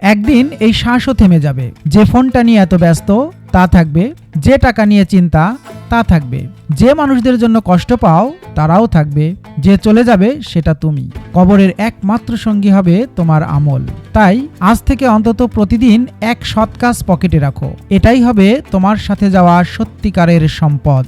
একদিন এই শ্বাসও থেমে যাবে। যে ফোনটা নিয়ে এত ব্যস্ত, তা থাকবে। যে টাকা নিয়ে চিন্তা, তা থাকবে। যে মানুষদের জন্য কষ্ট পাও, তারাও থাকবে। যে চলে যাবে, সেটা তুমি। কবরের একমাত্র সঙ্গী হবে তোমার আমল। তাই আজ থেকে অন্তত প্রতিদিন এক সৎ কাজ পকেটে রাখো। এটাই হবে তোমার সাথে যাওয়া সত্যিকারের সম্পদ।